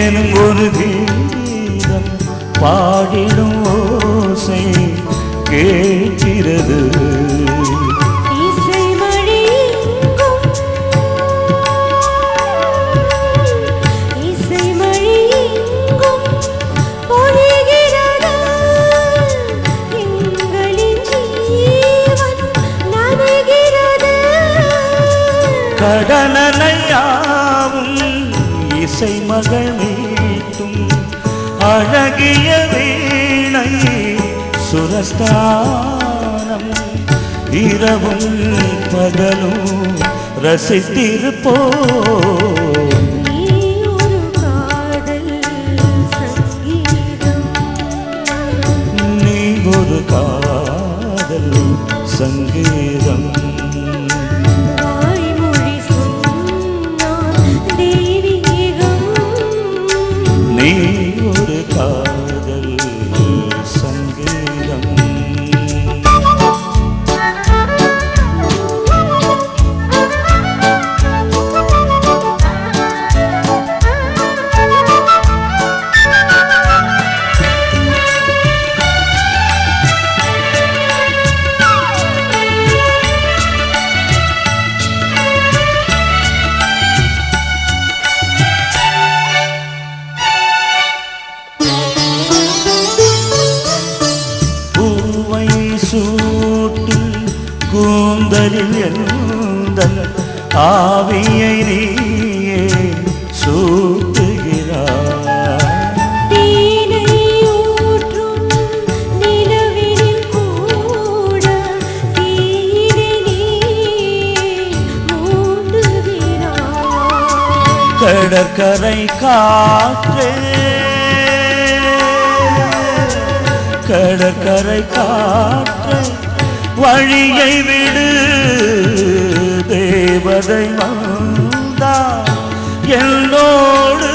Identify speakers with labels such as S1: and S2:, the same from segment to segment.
S1: எனும் ஒரு கீதம் பாடிடும் ஓசை கேட்கிறது.
S2: எங்கும் இசை
S1: மகள் மீட்டும் அழகிய வீணை சுரஸ்தானம். இரவும் பகலும்
S2: ரசித்திருப்போ சங்கீதம்
S1: கூந்தலில் எந்தன் ஆவியை நீயே
S2: மூண்டுகிறாய்
S1: கடற்கரை காற்றே கடற்கரை காற்றே வழியை விடு. தேவதை வந்தா என்னோடு.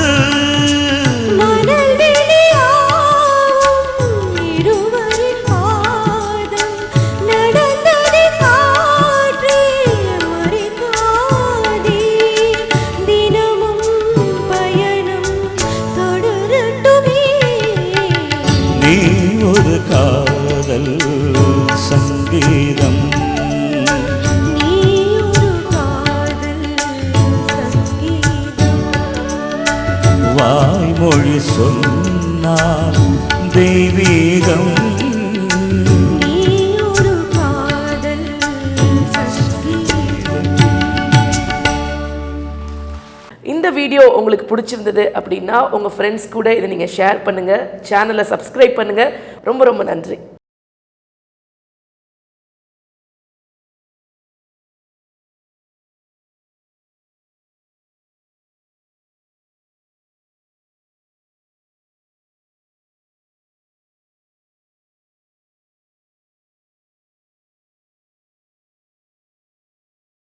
S1: நீ ஒரு காதல். வாய்மொழி சொன்னால் தெய்வீகம்.
S3: இந்த வீடியோ உங்களுக்கு பிடிச்சிருந்தது அப்படின்னா உங்கள் ஃப்ரெண்ட்ஸ் கூட இதை நீங்கள் ஷேர் பண்ணுங்கள் சேனலை சப்ஸ்கிரைப் பண்ணுங்கள் ரொம்ப ரொம்ப நன்றி.